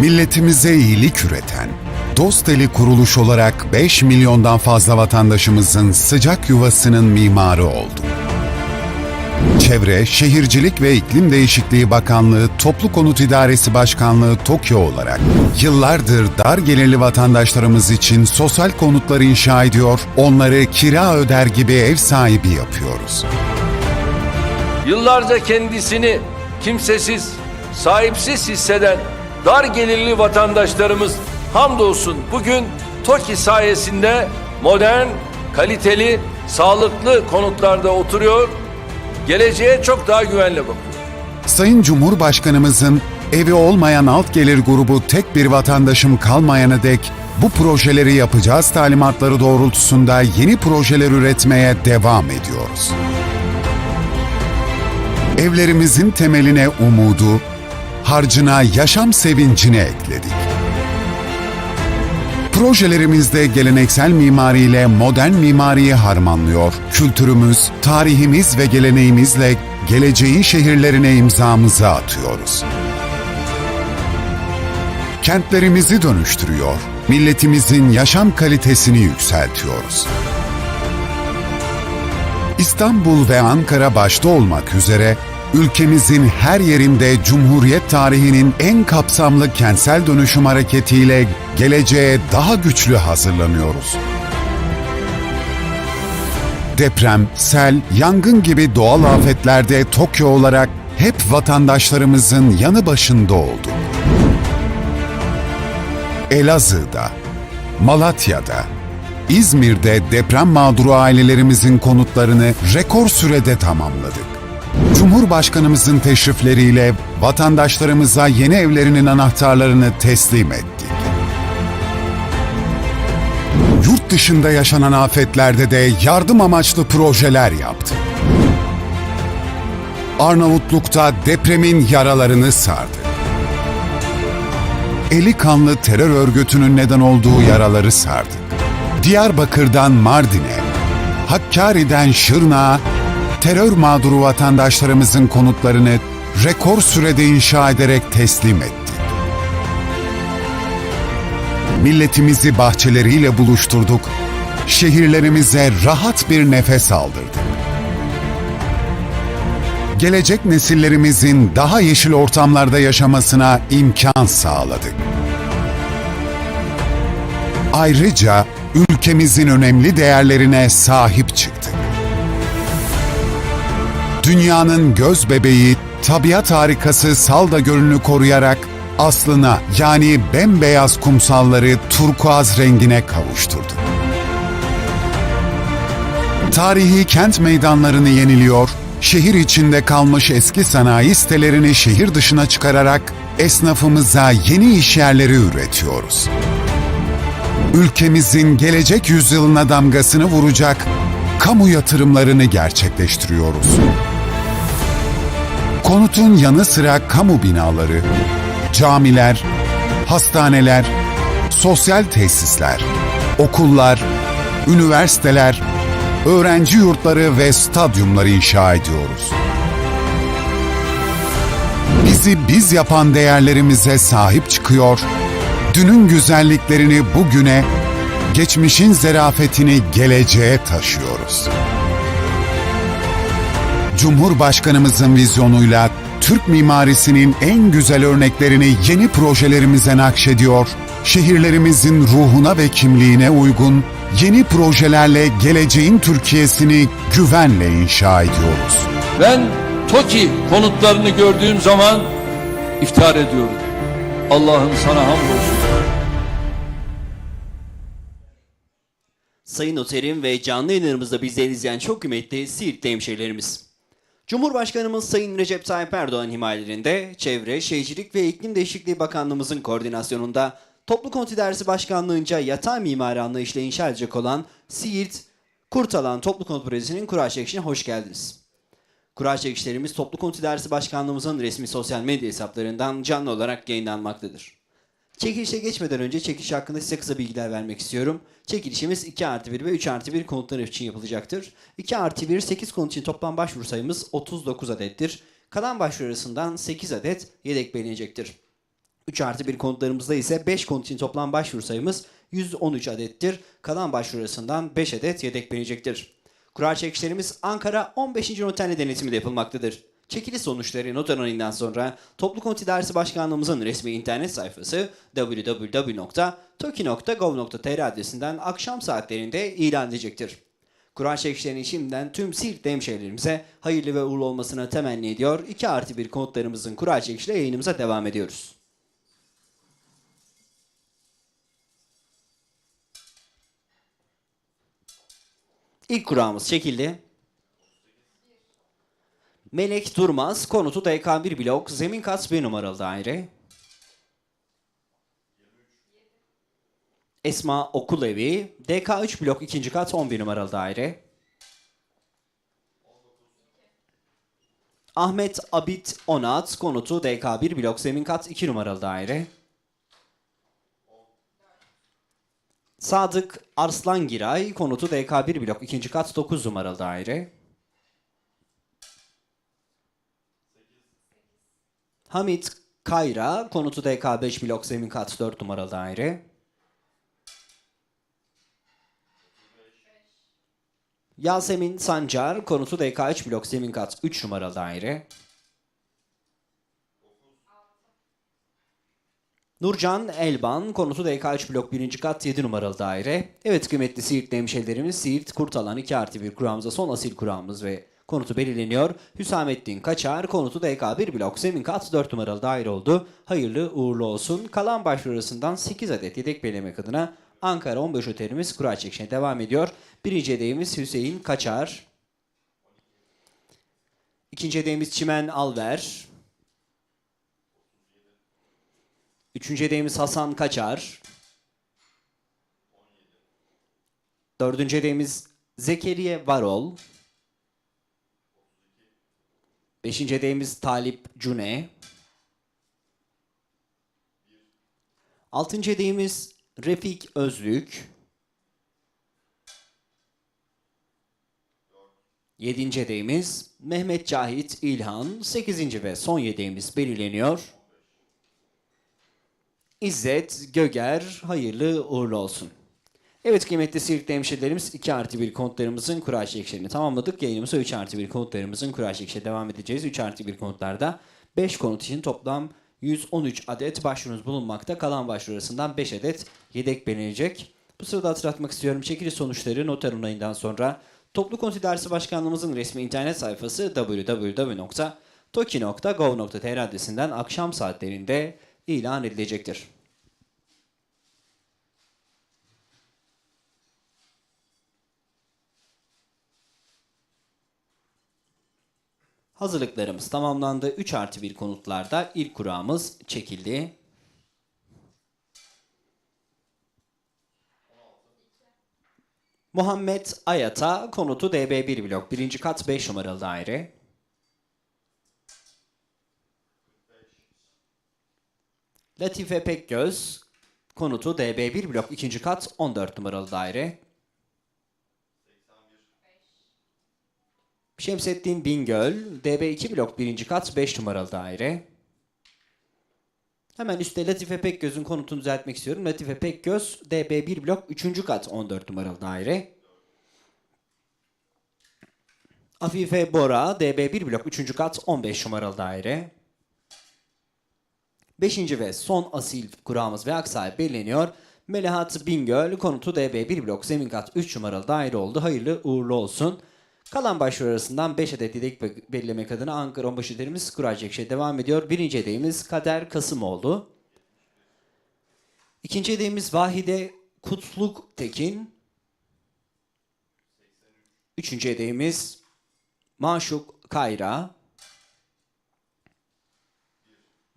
Milletimize iyilik üreten, dost eli kuruluş olarak 5 milyondan fazla vatandaşımızın sıcak yuvasının mimarı oldu. Çevre, Şehircilik ve İklim Değişikliği Bakanlığı Toplu Konut İdaresi Başkanlığı TOKİO olarak yıllardır dar gelirli vatandaşlarımız için sosyal konutlar inşa ediyor, onları kira öder gibi ev sahibi yapıyoruz. Yıllarca kendisini kimsesiz, sahipsiz hisseden dar gelirli vatandaşlarımız hamdolsun bugün TOKİ sayesinde modern, kaliteli, sağlıklı konutlarda oturuyor, geleceğe çok daha güvenle bakıyor. Sayın Cumhurbaşkanımızın evi olmayan alt gelir grubu tek bir vatandaşım kalmayana dek bu projeleri yapacağız talimatları doğrultusunda yeni projeler üretmeye devam ediyoruz. Evlerimizin temeline umudu, harcına yaşam sevincini ekledik. Projelerimizde geleneksel mimariyle modern mimariyi harmanlıyor. Kültürümüz, tarihimiz ve geleneğimizle geleceğin şehirlerine imzamızı atıyoruz. Kentlerimizi dönüştürüyor, milletimizin yaşam kalitesini yükseltiyoruz. İstanbul ve Ankara başta olmak üzere ülkemizin her yerinde Cumhuriyet tarihinin en kapsamlı kentsel dönüşüm hareketiyle geleceğe daha güçlü hazırlanıyoruz. Deprem, sel, yangın gibi doğal afetlerde Tokyo olarak hep vatandaşlarımızın yanı başında olduk. Elazığ'da, Malatya'da, İzmir'de deprem mağduru ailelerimizin konutlarını rekor sürede tamamladık. Cumhurbaşkanımızın teşrifleriyle vatandaşlarımıza yeni evlerinin anahtarlarını teslim ettik. Yurt dışında yaşanan afetlerde de yardım amaçlı projeler yaptık. Arnavutluk'ta depremin yaralarını sardı. Eli kanlı terör örgütünün neden olduğu yaraları sardı. Diyarbakır'dan Mardin'e, Hakkari'den Şırnak'a terör mağduru vatandaşlarımızın konutlarını rekor sürede inşa ederek teslim ettik. Milletimizi bahçeleriyle buluşturduk, şehirlerimize rahat bir nefes aldırdık. Gelecek nesillerimizin daha yeşil ortamlarda yaşamasına imkan sağladık. Ayrıca ülkemizin önemli değerlerine sahip çıktık. Dünyanın göz bebeği, tabiat harikası Salda Gölü'nü koruyarak aslına yani bembeyaz kumsalları turkuaz rengine kavuşturduk. Tarihi kent meydanlarını yeniliyor, şehir içinde kalmış eski sanayi sitelerini şehir dışına çıkararak esnafımıza yeni iş yerleri üretiyoruz ülkemizin gelecek yüzyılına damgasını vuracak kamu yatırımlarını gerçekleştiriyoruz. Konutun yanı sıra kamu binaları, camiler, hastaneler, sosyal tesisler, okullar, üniversiteler, öğrenci yurtları ve stadyumları inşa ediyoruz. Bizi biz yapan değerlerimize sahip çıkıyor, dünün güzelliklerini bugüne, geçmişin zerafetini geleceğe taşıyoruz. Cumhurbaşkanımızın vizyonuyla Türk mimarisinin en güzel örneklerini yeni projelerimize nakşediyor, şehirlerimizin ruhuna ve kimliğine uygun yeni projelerle geleceğin Türkiye'sini güvenle inşa ediyoruz. Ben TOKİ konutlarını gördüğüm zaman iftihar ediyorum. Allah'ım sana hamdolsun. Sayın Noterim ve canlı yayınlarımızda bizleri izleyen çok kıymetli Siirt'te hemşehrilerimiz. Cumhurbaşkanımız Sayın Recep Tayyip Erdoğan himayelerinde Çevre, Şehircilik ve İklim Değişikliği Bakanlığımızın koordinasyonunda Toplu Konut İdaresi Başkanlığı'nca yatay mimari anlayışla inşa edecek olan Siirt Kurtalan Toplu Konut Projesi'nin kura çekişine hoş geldiniz. Kura çekişlerimiz Toplu Konut İdaresi Başkanlığımızın resmi sosyal medya hesaplarından canlı olarak yayınlanmaktadır. Çekilişe geçmeden önce çekiliş hakkında size kısa bilgiler vermek istiyorum. Çekilişimiz 2 artı 1 ve 3 artı 1 konutlar için yapılacaktır. 2 artı 1 8 konut için toplam başvuru sayımız 39 adettir. Kalan başvuru arasından 8 adet yedek belirlenecektir. 3 artı 1 konutlarımızda ise 5 konut için toplam başvuru sayımız 113 adettir. Kalan başvuru arasından 5 adet yedek verecektir. Kura çekişlerimiz Ankara 15. noterli denetimi de yapılmaktadır. Çekili sonuçları not onayından sonra Toplu Konut İdaresi Başkanlığımızın resmi internet sayfası www.toki.gov.tr adresinden akşam saatlerinde ilan edecektir. Kur'an çekişlerinin şimdiden tüm Siirt hemşehrilerimize hayırlı ve uğurlu olmasını temenni ediyor. 2 artı 1 konutlarımızın Kur'an çekişle yayınımıza devam ediyoruz. İlk kurağımız çekildi. Melek Durmaz, konutu DK1 blok, zemin kat 1 numaralı daire. Esma Okul Evi, DK3 blok 2. kat 11 numaralı daire. Ahmet Abit Onat, konutu DK1 blok, zemin kat 2 numaralı daire. Sadık Arslan Giray, konutu DK1 blok 2. kat 9 numaralı daire. Hamit Kayra, konutu DK5 blok zemin kat 4 numaralı daire. Yasemin Sancar, konutu DK3 blok zemin kat 3 numaralı daire. Nurcan Elban, konutu DK3 blok 1. kat 7 numaralı daire. Evet kıymetli Siirt hemşehrilerimiz, Siirt Kurtalan 2 artı 1 kuramıza son asil kuramımız ve konutu belirleniyor. Hüsamettin Kaçar, konutu DK1 blok zemin kat 4 numaralı daire oldu. Hayırlı uğurlu olsun. Kalan başvuru arasından 8 adet yedek belirlemek adına Ankara 15 otelimiz kura çekişine devam ediyor. Birinci hediyemiz Hüseyin Kaçar. İkinci hediyemiz Çimen Alver. Üçüncü hediyemiz Hasan Kaçar. Dördüncü hediyemiz Zekeriye Varol. Beşinci hediyemiz Talip Cune. Altıncı hediyemiz Refik Özlük. Yedinci hediyemiz Mehmet Cahit İlhan. Sekizinci ve son hediyemiz belirleniyor. İzzet Göger hayırlı uğurlu olsun. Evet kıymetli Siirt hemşehrilerimiz 2 artı 1 konutlarımızın kura çekişlerini tamamladık. Yayınımıza 3 artı 1 konutlarımızın kura çekişe devam edeceğiz. 3 artı 1 konutlarda 5 konut için toplam 113 adet başvurunuz bulunmakta. Kalan başvuru arasından 5 adet yedek belirlenecek. Bu sırada hatırlatmak istiyorum. Çekiliş sonuçları noter onayından sonra Toplu Konut İdaresi Başkanlığımızın resmi internet sayfası www.toki.gov.tr adresinden akşam saatlerinde ilan edilecektir. Hazırlıklarımız tamamlandı. 3 artı 1 konutlarda ilk kurağımız çekildi. Muhammed Ayata konutu DB1 blok 1. kat 5 numaralı daire. Latife Pekgöz konutu DB1 blok 2. kat 14 numaralı daire. Şemsettin Bingöl, DB2 blok 1. kat 5 numaralı daire. Hemen üstte Latife Pekgöz'ün konutunu düzeltmek istiyorum. Latife Pekgöz, DB1 blok 3. kat 14 numaralı daire. Afife Bora, DB1 blok 3. kat 15 numaralı daire. Beşinci ve son asil kurağımız ve aksahibi belirleniyor. Melahat Bingöl konutu DB1 blok zemin kat 3 numaralı daire oldu. Hayırlı uğurlu olsun. Kalan başvuru arasından 5 adet yedek be- belirlemek adına Ankara onbaşı hediyemiz kura çekişe devam ediyor. Birinci hediyemiz Kader Kasımoğlu. İkinci hediyemiz Vahide Kutluk Tekin. Üçüncü hediyemiz Maşuk Kayra.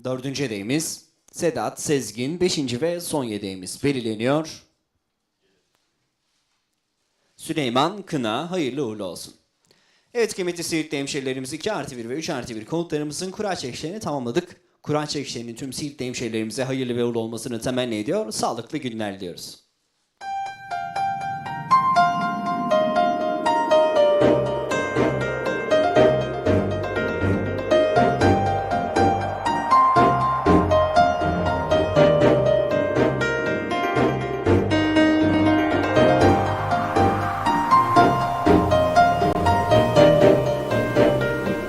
Dördüncü hediyemiz Sedat Sezgin. Beşinci ve son hediyemiz belirleniyor. Süleyman Kına hayırlı uğurlu olsun. Evet kıymetli Siirt'te hemşehrilerimiz 2 artı 1 ve 3 artı 1 konutlarımızın kura çekişlerini tamamladık. Kura çekişlerinin tüm Siirt'te hemşehrilerimize hayırlı ve uğurlu olmasını temenni ediyor. Sağlıklı günler diliyoruz.